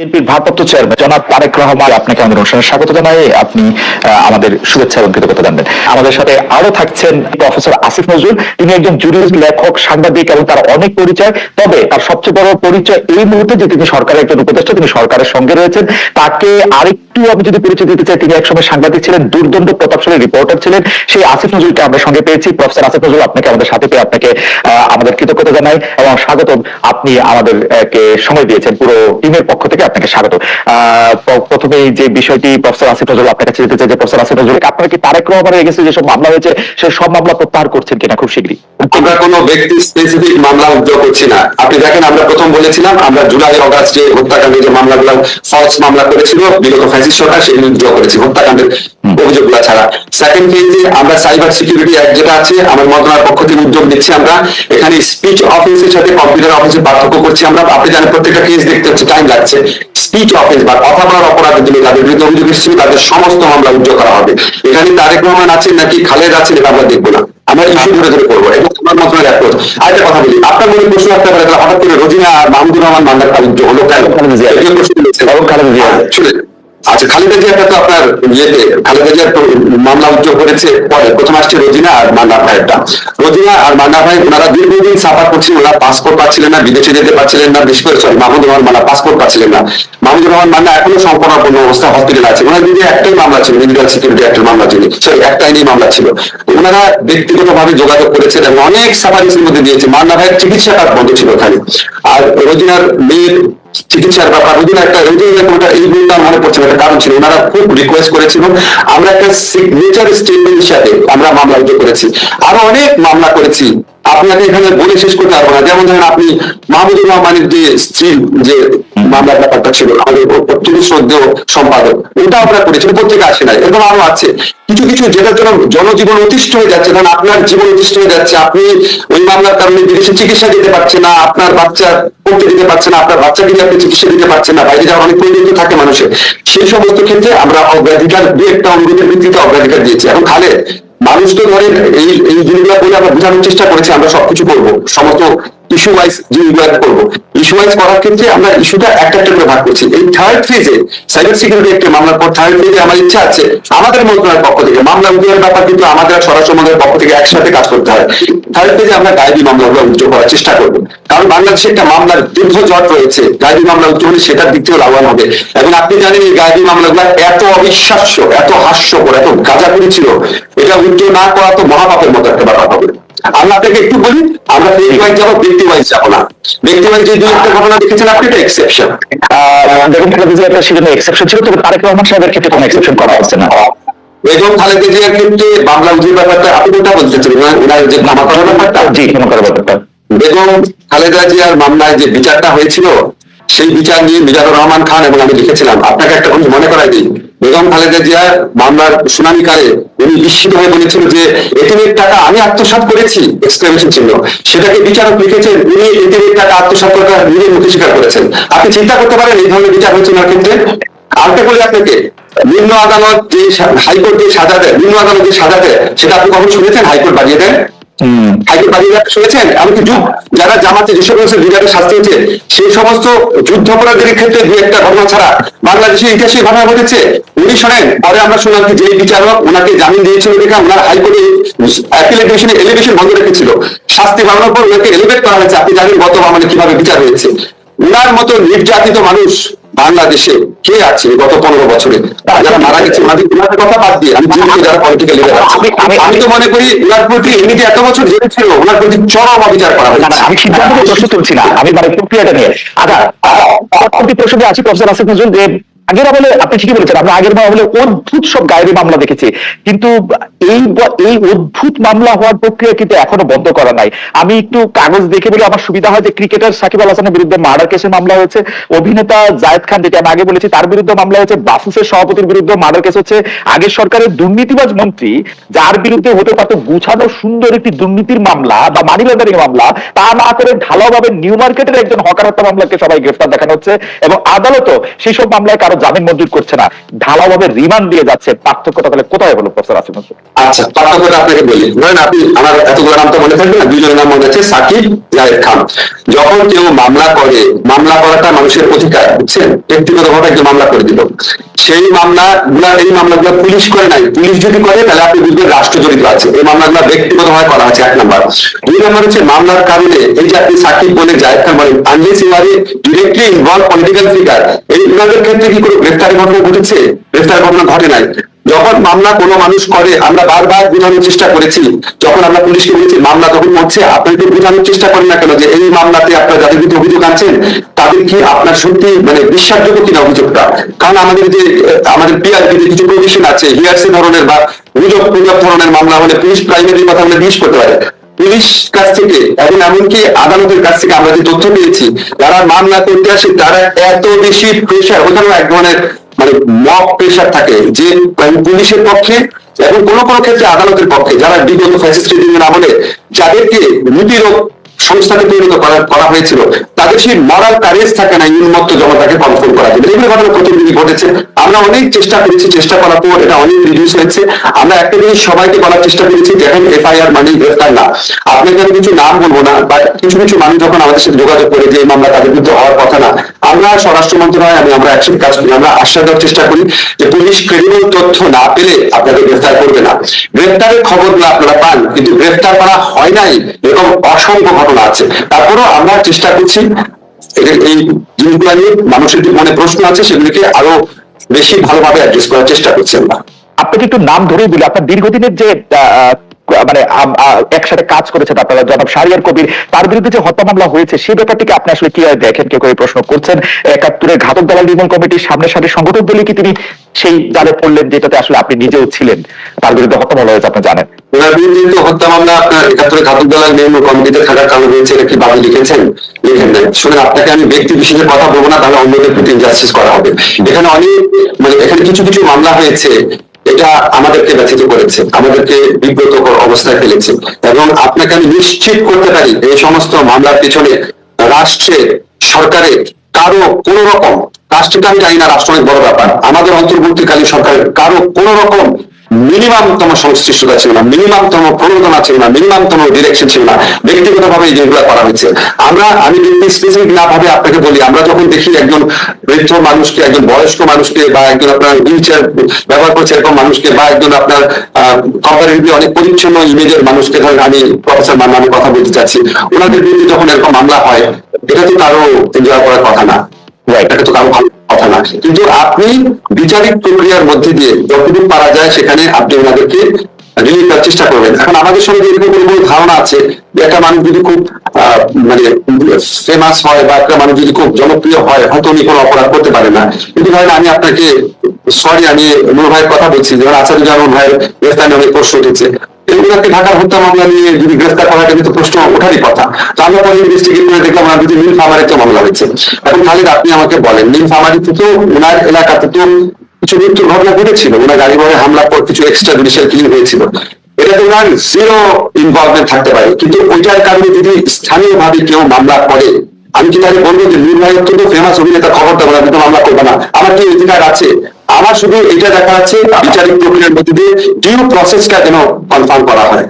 বিএনপির ভারপ্রাপ্ত চেয়ারম্যান জনাব তারেক রহমান, আপনাকে আমাদের অনুষ্ঠানে স্বাগত জানাই। আপনি আমাদের শুভেচ্ছা এবং কৃতজ্ঞতা জানবেন। আমাদের সাথে আরও থাকছেন প্রফেসর আসিফ নজরুল। তিনি একজন জুরিস্ট, লেখক, সাংবাদিক এবং তার অনেক পরিচয়। তবে তার সবচেয়ে বড় পরিচয় এই মুহূর্তে যে তিনি সরকারের একজন উপদেষ্টা, তিনি সরকারের সঙ্গে রয়েছেন। তাকে আরেকটু আমি যদি পরিচয় দিতে চাই, তিনি একসময় সাংবাদিক ছিলেন, দুর্দণ্ড প্রতাপশালী রিপোর্টার ছিলেন। সেই আসিফ নজরুলকে আমরা সঙ্গে পেয়েছি। প্রফেসর আসিফ নজরুল, আপনাকে আমাদের সাথে পেয়ে আপনাকে আমাদের কৃতজ্ঞতা জানাই। এবং স্বাগত আপনি আমাদেরকে সময় দিয়েছেন পুরো টিমের পক্ষ থেকে। আপনাকে স্বাগত। প্রথমে যে বিষয়টি প্রফেসর আসিফ নজরুল আপনার কাছে যেতে চাই, যে প্রফেসর আসিফ নজরুল, আপনার কি তারেক রহমানের এগেছে যেসব মামলা হয়েছে সেই সব মামলা প্রত্যাহার করছেন কিনা খুব শীঘ্রই? আমরা কোনো ব্যক্তি স্পেসিফিক মামলা উদ্যোগ করছি না। আপনি দেখেন, আমরা প্রথম বলেছিলাম, আমরা জুলাই, অগাস্টে হত্যাকাণ্ডে যে মামলাগুলো ফলস মামলা করেছিল, বিগত ফ্যাসিস্ট সরকার সেগুলো উদ্যোগ করেছি। হত্যাকাণ্ডের অভিযোগগুলো ছাড়া। সেকেন্ড ফেজে আমরা সাইবার সিকিউরিটি অ্যাক্ট যেটা আছে আমার মন্ত্রণালয়ের পক্ষ থেকে উদ্যোগ নিচ্ছি আমরা। এখানে স্পিচ অফিসের সাথে কম্পিউটার অফিসের পার্থক্য করছি আমরা। আপনি জানেন প্রত্যেকটা কেস দেখতে হচ্ছে টাইম লাগছে। স্পিচ অফিস বা কথা বলার অপরাধের জন্য যাদের বিরুদ্ধে অভিযোগ এসেছিল তাদের সমস্ত মামলা উদ্যোগ করা হবে। এখানে তারেক রহমান আছেন নাকি খালেদ আছেন এটা আমরা দেখব না। আমরা ইস্যু ধরে ধরে করব এবং আমার মন্ত্রণালয় অ্যাপ্রোচ আরেকটা কথা বলি আপনার মনে প্রশ্ন আসতে পারে হঠাৎ করে রোজিনা মাহমুদুর রহমান মান্দার উদ্যোগ হলো কেন? এবং খালেদা আচ্ছা খালেদা জিয়াটা তো আপনার ইয়েতে, খালেদা মামলা করেছে, পরে প্রথম আসছে রোজিনা আর মান্না ভাইয়েরটা। রোজিনা আর মান্না ভাই, ওনারা দীর্ঘদিন সাফার ওনারা পাসপোর্ট পাচ্ছিলেন না, বিদেশে যেতে পারছিলেন না, বিশেষ করে সরি রহমান মান্না পাসপোর্ট পাচ্ছিলেন না। রহমান মান্না এখনও সম্পূর্ণ অবস্থা হসপিটাল আছে। ওনার একটাই মামলা ছিল ইন্ডিয়ান সিকিউরিটি মামলা ছিল। সরি একটা আইনি মামলা ছিল। ওনারা ব্যক্তিগতভাবে যোগাযোগ করেছেন এবং অনেক সাফারিসের মধ্যে দিয়েছে। মান্না ভাইয়ের চিকিৎসা কাজ বন্ধ ছিল ওখানে। আর রোজিনার মেয়ের চিকিৎসার ব্যাপার, ওই দিন একটা, ওই দিন একটা এই দিনটা মনে পড়ছে একটা কারণ ছিল। ওনারা খুব রিকোয়েস্ট করেছিল, আমরা একটা সিগনেচার স্টেটমেন্ট হিসাবে আমরা মামলা উদ্যোগ করেছি। আরও অনেক মামলা করেছি। আপনাকে এখানে বলে শেষ করতে পারব না। যেমন ধরেন আপনি মাহমুদুর রহমানের যে স্ত্রী, যে মামলার ব্যাপারটা ছিল, আমাদের শ্রদ্ধেয় সম্পাদক ওটা আমরা করেছি পত্রিকা আসে নাই। এরকম আরও আছে। কিছু কিছু যেটার জন্য জনজীবন অতিষ্ঠ হয়ে যাচ্ছে, ধরেন আপনার জীবন অতিষ্ঠ হয়ে যাচ্ছে, আপনি ওই মামলার কারণে বিদেশে চিকিৎসা দিতে পারছেন না, আপনার বাচ্চা পড়তে দিতে পারছেন না, আপনার বাচ্চাকে আপনি চিকিৎসা দিতে পারছেন না, বাইরে যাওয়ার অনেক প্রয়োজন থাকে মানুষের। সেই সমস্ত ক্ষেত্রে আমরা অগ্রাধিকার দু একটা অনুরোধের ভিত্তিতে অগ্রাধিকার দিয়েছি। এখন খালে মানুষ তো ধরেন এই এই জিনিসগুলো বলে আমরা বোঝানোর চেষ্টা করেছি, আমরা সবকিছু করব। সমস্ত ইস্যু ওয়াইজ জিনিসগুলো করব ইস্যু ওয়াইজ করার ক্ষেত্রে আমরা ইস্যুটা একটা করে ভাগ করছি। এই থার্ড ফেজে সাইবার সিকিউরিটি একটা মামলার পর থার্ড ফেজে আমার ইচ্ছা আছে আমাদের মন্ত্রণালয়ের পক্ষ থেকে, মামলা উদ্যোগের ব্যাপার কিন্তু আমাদের স্বরাষ্ট্র মন্ত্রণালয়ের পক্ষ থেকে একসাথে কাজ করতে হয়। থার্ড ফেজে আমরা গায়েবী মামলাগুলো উদ্যোগ করার চেষ্টা করব। কারণ বাংলাদেশে একটা মামলার দীর্ঘ জট রয়েছে, গায়েবী মামলা উদ্যোগ হলে সেটার দিক থেকে লাভবান হবে। এবং আপনি জানেন এই গায়েবী মামলাগুলো এত অবিশ্বাস্য, এত হাস্যকর, এত গাঁজাপুরি ছিল, এটা উদ্যোগ না করা তো মহাপাপের মতো একটা ব্যাপার হবে। আমরা আপনাকে একটু বলি আমরা ব্যক্তি ওয়াইজ যাব ব্যক্তি ওয়াইজ যাব না ব্যক্তি ওয়াইজ যে দুই একটা ঘটনা দেখেছেন আপনি এটা এক্সেপশন খালেদা জিয়া একটা সেজন্য এক্সেপশন ছিল তবে তারেক রহমান সাহেবের ক্ষেত্রে কোনো এক্সেপশন করা হচ্ছে না। বেগম খালেদা জিয়ার ক্ষেত্রে বাংলা উদ্যোগ ব্যাপারটা আপনি কোনটা বলতে চাচ্ছেন ওনার- যে ক্ষমা করার ব্যাপারটা? জি ক্ষমা করার ব্যাপারটা। বেগম খালেদা জিয়ার মামলায় যে বিচারটা হয়েছিল সেই বিচার নিয়ে মিজানুর রহমান খান এবং আমি লিখেছিলাম। আপনাকে একটা মনে করাই দিই বেগম খালেদা জিয়ার মামলার শুনানিকালে উনি বিস্মিত হয়ে বলেছিল যে এটিএমের টাকা আমি আত্মসাৎ করেছি এক্সক্লেমেশন চিহ্ন। সেটাকে বিচারক লিখেছেন, উনি এটিএমের টাকা আত্মসাৎ করার নিজের মুখে স্বীকার করেছেন। আপনি চিন্তা করতে পারেন এই ধরনের বিচার হয়েছে ওনার ক্ষেত্রে। আরেকটা বলি আপনাকে, নিম্ন আদালত যে হাইকোর্ট যে সাজা দেয়, নিম্ন আদালত যে সাজা দেয়, সেটা আপনি কখন শুনেছেন? হাইকোর্ট বাড়িয়ে দেন শুনেছেন? এমনকি যুদ্ধ যারা জামাতে যে সমস্ত লিডারের শাস্তি হয়েছে সেই সমস্ত যুদ্ধাপরাধীদের ক্ষেত্রে দু একটা ঘটনা ছাড়া বাংলাদেশের ইতিহাসে ঘটনা ঘটেছে। উনি শোনেন, পরে আমরা শুনলাম যে বিচারক ওনাকে জামিন দিয়েছিল দেখা ওনার হাইকোর্টে অ্যাপিলেট ডিভিশনে এলিভেশন বন্ধ রেখেছিল। শাস্তি বাড়ানোর পর ওনাকে এলিভেট করা হয়েছে। আপনি জানেন গত মানে কীভাবে বিচার হয়েছে। উনার মতো নির্যাতিত মানুষ বাংলাদেশে কে আছে গত পনেরো বছরে যারা মারা গেছে ওনাদের ওনাদের কথা বাদ দিয়ে আমি জীবিত যারা পলিটিক্যাল লিডার আছে আমি- তো মনে করি ওনার প্রতি এমনিতে এত বছর জেলে ছিল ওনার প্রতি চরম অবিচার করা হয়েছে আমি সিদ্ধান্ত প্রশ্ন তুলছি না আমি মানে প্রক্রিয়াটা নিয়ে আচ্ছা পরবর্তী প্রশ্নে আছি প্রফেসর আসিফ নজরুল যে আগের আমলে আপনি ঠিকই বলেছেন, আমরা আগের আমলে অদ্ভুত সব গায়েবী মামলা দেখেছি। কিন্তু এই এই অদ্ভুত মামলা হওয়ার প্রক্রিয়া কিন্তু এখনও বন্ধ করা নাই। আমি একটু কাগজ দেখে বলে, আমার সুবিধা হয় যে ক্রিকেটার সাকিব আল হাসানের বিরুদ্ধে মার্ডার কেসের মামলা হয়েছে। অভিনেতা জায়েদ খান, যেটা আমি আগে বলেছি, তার বিরুদ্ধে মামলা হয়েছে। বাফুসের সভাপতির বিরুদ্ধে মার্ডার কেস হচ্ছে। আগের সরকারের দুর্নীতিবাজ মন্ত্রী, যার বিরুদ্ধে হতে পারতো গুছানো সুন্দর একটি দুর্নীতির মামলা বা মানি লন্ডারিং মামলা, তা না করে ঢালাওভাবে নিউ মার্কেটের একজন হকার হত্যা মামলাকে সবাই গ্রেফতার দেখানো হচ্ছে। এবং আদালতও সেই সব মামলায় কারও জামিন মঞ্জুর করছে না। ঢালাওভাবে রিমান্ড দিয়ে যাচ্ছে। পার্থক্যটা তাহলে কোথায় হলো, প্রফেসর আসিফ নজরুল আচ্ছা পার্থক্যটা আপনাকে বলি। ধরেন আপনি আমার এতগুলো নাম তো মনে থাকবে না? দুজনের নাম মনে আছে, সাকিব জাহেদ খান। যখন কেউ মামলা করে, মামলা করাটা মানুষের অধিকার, বুঝছেন? ব্যক্তিগত ভাবে একজন মামলা করে দিল। সেই মামলা গুলা, এই মামলাগুলো পুলিশ করে নাই। পুলিশ যদি করে, তাহলে আপনি বুঝবেন রাষ্ট্র জড়িত আছে। এই মামলাগুলো ব্যক্তিগত ভাবে করা হচ্ছে এক নাম্বার। দুই নাম্বার হচ্ছে, মামলার কারণে এই যে আপনি সাকিব বলে জাহেদ খান বলেন unless you are directly involve political figure এই বিভাগের ক্ষেত্রে কি কোনো গ্রেফতারি ঘটনা ঘটেছে। গ্রেফতার ঘটনা ঘটে নাই। যখন মামলা কোনো মানুষ করে, আমরা বারবার বোঝানোর চেষ্টা করেছি। যখন আমরা পুলিশকে বলেছি, মামলা যখন হচ্ছে, আপনি তো বোঝানোর চেষ্টা করেন না কেন যে এই মামলাতে আপনার যাদের বিরুদ্ধে অভিযোগ আনছেন, তাদের কি আপনার সত্যি মানে বিশ্বাসযোগ্য কিনা অভিযোগটা? কারণ আমাদের যে, আমাদের পিআরপি কিছু প্রভিশন আছে, হিয়ারসি ধরনের বা গুজব গুজব ধরনের মামলা হলে পুলিশ প্রাইমারি কথা আমরা জিজ্ঞেস করতে পারে। পুলিশ কাছ থেকে এবং এমনকি আদালতের কাছ থেকে আমরা যে তথ্য পেয়েছি, যারা মামলা করতে আসে, তারা এত বেশি প্রেশার ওখানেও এক ধরনের মানে মক প্রেশার থাকে যে পুলিশের পক্ষে এবং কোন কোন ক্ষেত্রে আদালতের পক্ষে, যারা বিগত ফ্যাসিস্ট রেজিমের আমলে যাদেরকে নিপীড়ক সংস্থাকে পরিণত করা করা হয়েছিল, তাদের সেই মরাল কারেজ থাকে না উন্মত্ত জনতাকে কন্ট্রোল করার জন্য এগুলো ঘটনা প্রতিনিধি ঘটেছে? আমরা অনেক চেষ্টা করেছি, চেষ্টা করার পর এটা অনেক রিডিউস হয়েছে। আমরা একটা জিনিস সবাইকে বলার চেষ্টা করেছি, দেখেন এফআইআর মানে গ্রেফতার না। আপনাকে আমি কিছু নাম বলব না বা কিছু কিছু মানুষ যখন আমাদের সাথে যোগাযোগ করে যে মামলা তাদের বিরুদ্ধে হওয়ার কথা না, আমরা স্বরাষ্ট্র মন্ত্রণালয়, আমি আমরা একসাথে কাজ করি, আমরা আশ্বাস দেওয়ার চেষ্টা করি যে পুলিশ ক্রেডিবল তথ্য না পেলে আপনাকে গ্রেফতার করবে না। গ্রেফতারের খবরগুলো আপনারা পান, কিন্তু গ্রেফতার করা হয় নাই এরকম অসংখ্য ঘটনা আছে। তারপরেও আমরা চেষ্টা করছি, এই জিনিসগুলো নিয়ে মানুষের মনে প্রশ্ন আছে, সেগুলিকে আরও বেশি ভালোভাবে অ্যাড্রেস করার চেষ্টা করছেন না। আপনাকে একটু নাম ধরেই বলি, আপনার দীর্ঘদিনের যে মানে একসাথে কাজ করেছেন আপনারা জনাব শারিয়ার কবির। তার বিরুদ্ধে যে হত্যা মামলা হয়েছে সেই ব্যাপারটিকে আপনি আসলে কীভাবে দেখেন? কেউ করে প্রশ্ন করছেন। একাত্তরের ঘাতক দালাল নির্মূল কমিটির সামনে সাথে সংগঠক দলে কি তিনি সেই জালে পড়লেন যেটাতে আসলে আপনি নিজেও ছিলেন। তার বিরুদ্ধে হত্যা মামলা হয়েছে, আপনি জানেন। হত্যা মামলা আপনার একাত্তরে ঘাতক দলের নিয়ম কমিটিতে থাকার কারণ রয়েছে, এটা কি বাবু লিখেছেন? লিখেন নাই। শুনে আপনাকে আমি ব্যক্তি বিশেষের কথা বলব না, তাহলে অন্যদের প্রতি ইনজাস্টিস করা হবে। এখানে অনেক মানে এখানে কিছু কিছু মামলা হয়েছে এটা আমাদেরকে ব্যথিত করেছে, আমাদেরকে বিব্রতকর অবস্থায় ফেলেছে এবং আপনাকে আমি নিশ্চিত করতে পারি এই সমস্ত মামলার পিছনে রাষ্ট্রের সরকারের কারও কোন রকম রাষ্ট্রটা আমি জানি না, রাষ্ট্র অনেক বড় ব্যাপার, আমাদের অন্তর্বর্তীকালীন সরকারের কারও কোন রকম মিনিমামতম সংশ্লিষ্টতা ছিল না মিনিমামতম প্রণোদনা ছিল না মিনিমামতম ডিরেকশন ছিল না ব্যক্তিগত ভাবে জিনিসগুলো করা হয়েছে। আমরা আমি ব্যক্তি স্পেসিফিক না ভাবে আপনাকে বলি আমরা যখন দেখি একজন বৃদ্ধ মানুষকে একজন বয়স্ক মানুষকে বা একজন আপনার হুইল চেয়ার ব্যবহার করছে এরকম মানুষকে বা একজন আপনার কম্পারেটিভলি অনেক পরিচ্ছন্ন ইমেজের মানুষকে ধরেন আমি প্রফেসর মান আমি কথা বলতে চাচ্ছি ওনাদের বিরুদ্ধে যখন এরকম মামলা হয় এটা তো কারও এনজয় করার কথা না। এটাকে তো কারও ভালো কথা না কিন্তু আপনি বিচারিক প্রক্রিয়ার মধ্যে দিয়ে যতদিন পারা যায়, সেখানে আপনি ওনাদেরকে রিলিফ দেওয়ার চেষ্টা করবেন। এখন আমাদের সঙ্গে এরকম ধারণা আছে? একটা মানুষ যদি খুব মানে ফেমাস হয় বা একটা মানুষ যদি খুব জনপ্রিয় হয়, হয়তো উনি কোনো অপরাধ করতে পারে না। কিন্তু ধরেন আমি আপনাকে সরি আমি নূর ভাইয়ের কথা বলছি। যেমন আচার্য জামান ভাইয়ের গ্রেফতার অনেক প্রশ্ন উঠেছে। এগুলোকে ঢাকার হত্যা মামলা নিয়ে যদি গ্রেফতার করা এটা কিন্তু প্রশ্ন ওঠারই কথা। তো আমরা পরে ইনভেস্টিগেট করে দেখলাম ওনার যদি নীল ফামার একটা মামলা হয়েছে। এখন খালিদ, আপনি আমাকে বলেন, নীল ফামারিতে তো ওনার এলাকাতে তো কিছু মৃত্যুর ঘটনা ঘটেছিল? ওনার গাড়ি ঘরে হামলার পর কিছু এক্সট্রা জুডিশিয়াল কিলিং হয়েছিল। এটাতে তোমার জিরো ইনভলভমেন্ট থাকতে পারে। কিন্তু ওইটার কারণে যদি স্থানীয় ভাবে কেউ মামলা করে, আমি কি বলব যে নীল ভাই ফেমাস অভিনেতা, খবর দেবো না কিন্তু মামলা করব না। আমার কি অধিকার আছে? আমার শুধু এটা দেখা যাচ্ছে বিচারিক প্রক্রিয়ার মধ্যে দিয়ে ডিউ প্রসেসটা যেন কনফার্ম করা হয়।